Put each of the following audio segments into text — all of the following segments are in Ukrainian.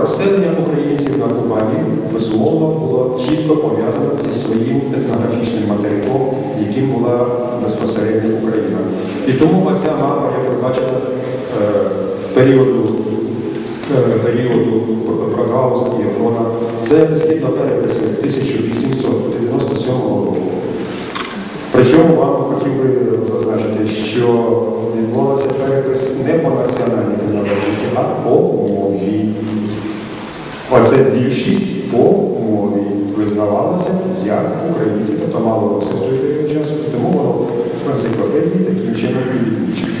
розселення українців на Кубані безумовно було чітко пов'язане зі своїм етнографічним материком, яким була безпосередньо Україна. І тому оця мапа, як ви бачите, е, періоду, е, періоду Брагауза і Єфрона, це згідно перепису 1897 року. Причому вам хотів би зазначити, що відбувався перепис не по національній приналежності, а по мові. Оце більшість по мові визнавалася як українці, тобто мало в часу, тому воно в енциклопедії таким чином відмічено.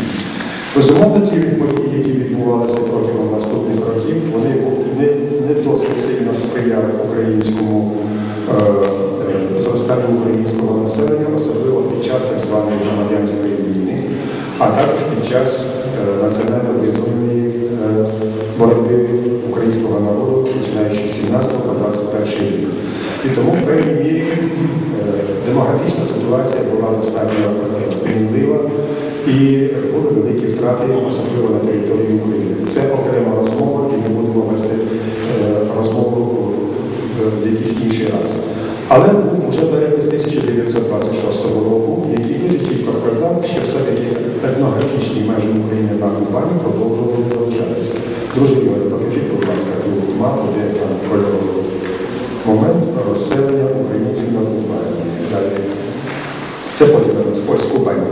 Безумовно, ті події, які відбувалися протягом наступних років, вони не, не досить сильно сприяли українському е, е, зростанню українського населення, особливо під час так званої громадянської війни, а також під час е, національно-визвольної е, боротьби українського народу, починаючи з 17 по 21 рік. І тому в певній мірі е, демографічна ситуація була достатньо мінлива і були великі втрати, особливо на території України. Це окрема розмова, і ми будемо вести розмову в якийсь інший раз. Але був вже перепис 1926 року, який дуже чітко що все-таки етнографічні межі України на Кубані продовжували залишатися. Друзі, Ігоре, покажіть, будь ласка, ту мапу, де там кольоровий момент розселення українців на Кубані. Далі. Це потім ось Кубань.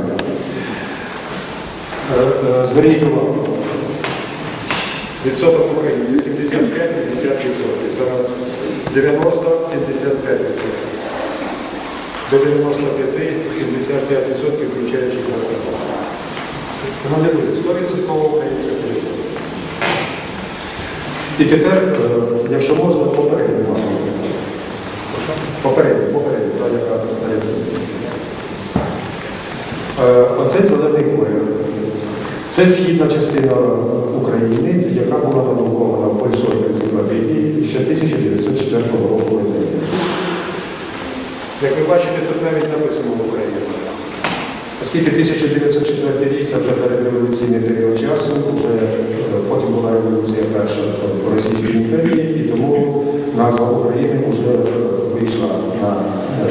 Е, е, Зверніть увагу. Відсоток українців 75-50%. Зараз 90-75%. До 95-75% включаючи Казахстан. Шановні друзі, 100% українська територія. І тепер, е, якщо можна, попередньо можна. Попередньо, попередньо, та, яка. Е, Оцей зелений колір. Це східна частина України, яка була надрукована в Польської енциклопедії ще 1904 року. Як ви бачите, тут навіть написано Україна. Оскільки 1904 рік це вже передреволюційний період часу, вже е, потім була революція перша в Російській імперії, і тому назва України вже вийшла на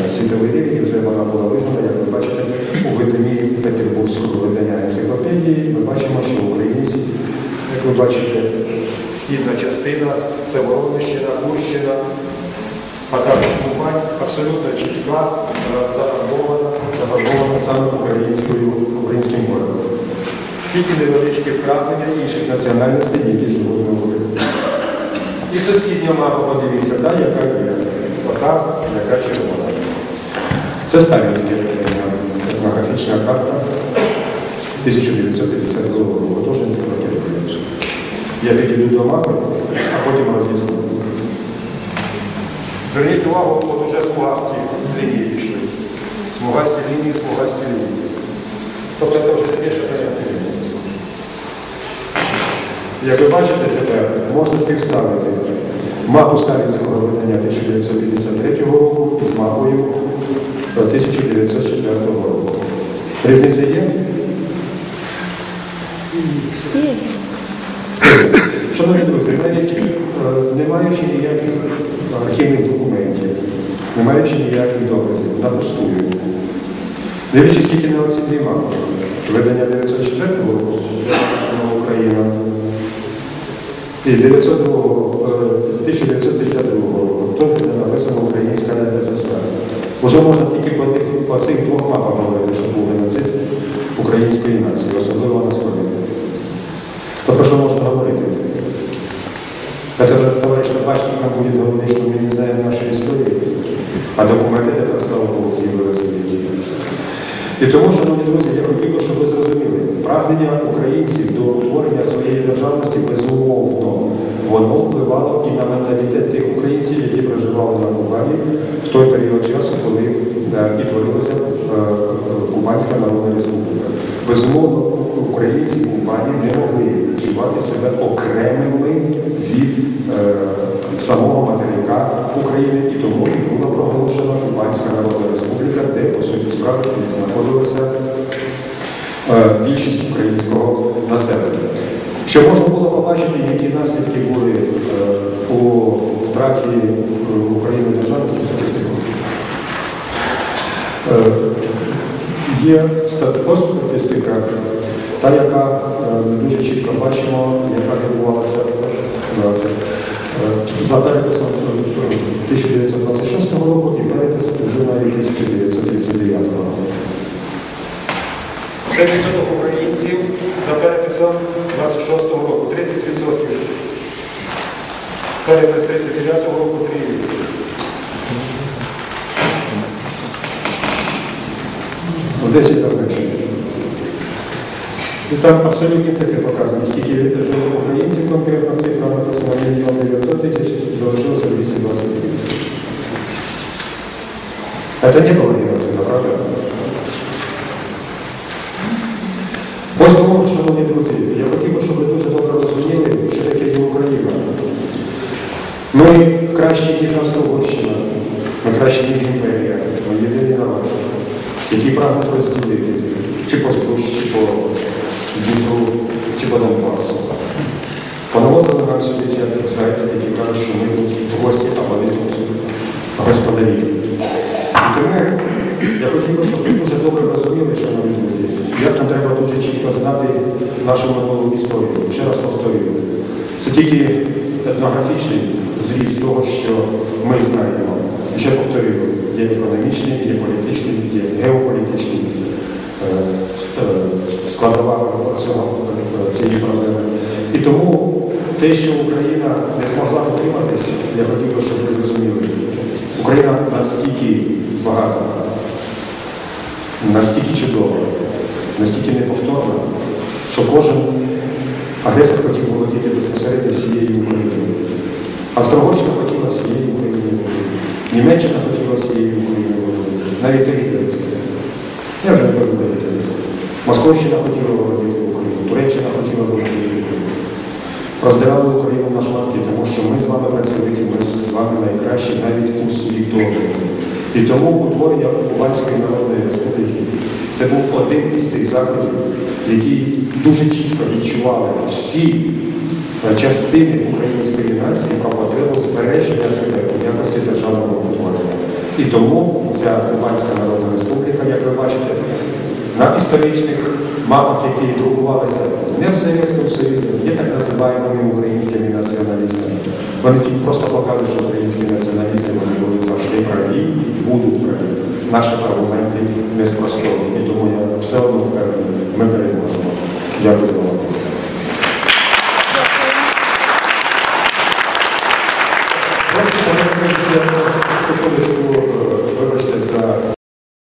е, світовий рівень, вже вона була визнана, як ви бачите, у виданні Петербурзького видання енциклопедії. Ми бачимо, що українці, як ви бачите, Східна частина, це Воронищина, Курщина, а також Кубань, абсолютно чітка, зафарбована. зафарбована саме українською, українським кольором. Тільки невеличкі вкраплення інших національностей, які живуть на Україні. І сусідня мапа, подивіться, та, яка є. Ота, яка червона. Це сталінська етнографічна карта 1952 року. Тож енциклопедія. Я підійду до мапи, а потім роз'ясню. Зверніть увагу, от уже смугасті лінії пішли. Смугасті лінії, смугасті лінії. Тобто це вже лінія. Як ви бачите тепер, можна співставити мапу сталінського видання 1953 року з мапою 1904 року. Різниця є? Шановні друзі, навіть е, не маючи ніяких архівних документів, не маючи ніяких доказів, напустую. Дивлячись тільки на оці дві мапи. Видання 904 року Україна і 902, е, 1952 року, тут де написано Українська СССР. Вже можна тільки по, по цих двох мапах говорити, що був геноцид української нації, особливо на Сході. То про що можна говорити? Хотя товарищ Табачник нам будет говорить, что мы не знаем нашей истории, а документи тепер, слава Богу, з'явилися. І тому, шановні друзі, я хотів би, щоб ви зрозуміли, прагнення українців до утворення своєї державності безумовно, воно впливало і на менталітет тих українців, які проживали на Кубані в той період часу, коли е, Кубанська Народна Республіка. Безумовно, українці в Кубані не могли відчувати себе окремими від е, самого материка України, і тому була проголошена Кубанська Народна Республіка, де, по суті справи, знаходилася е, більшість українського населення. Що можна було побачити, які наслідки були карті е, України державності статистику. Е, Є стат- ось статистика, та, яка е, ми дуже чітко бачимо, яка відбувалася е, за переписом е, 1926 року і перепис вже навіть 1939 року. Це відсоток українців за переписом 26-го року 30%. Перепис 39-го року 3%. В 10 разів менше. І там абсолютні цифри показані, скільки жило українців конкретно цифра написана мільйон 900 тисяч, залишилося 220 тисяч. Это не было геноцида, правда? Ось тому, шановні друзі, я хотів би, щоб ви дуже добре розуміли, що таке є Україна. Ми кращі, ніж Австро-Угорщина, ми кращі, ніж імперія, ми єдиний народ, які прагнуть розділити, чи по Збруші, чи по Дніпру, чи по Донбасу. Понавозили нам сюди всяких зайців, які кажуть, що ми тут гості, а вони тут господарі. Тому я хотів би, щоб ви дуже добре розуміли, шановні друзі, як нам треба дуже чітко знати нашу минулу історію. Ще раз повторюю, це тільки етнографічний зріз того, що ми знаємо. І ще повторюю, є економічний, є політичний, є геополітичний е, складова цієї проблеми. І тому те, що Україна не змогла утриматись, я хотів би, щоб ви зрозуміли. Україна настільки багата, настільки чудова, настільки неповторна, що кожен агресор хотів володіти безпосередньо всією Україною. Австро-Угорщина хотіла всією Україною. Німеччина хотіла всією Україною. Навіть гітлерівської. Я вже не до гітлерівської. Московщина хотіла володіти Україною, Туреччина хотіла володіти Україною. Роздирали Україну на шматки, тому що ми з вами працювали, ми з вами найкращі навіть у світові. І тому утворення Кубанської Народної Республіки це був один із тих заходів, які дуже чітко відчували всі частини української нації про потребу збереження себе у якості державного утворення. І тому ця Кубанська Народна Республіка, на історичних мапах, які друкувалися не в Совєтському Союзі, є так називаємо українськими націоналістами. Вони тільки просто покажуть, що українські націоналісти вони були завжди праві і будуть праві. Наші аргументи не спростовані. І тому я все одно впевнений, ми переможемо.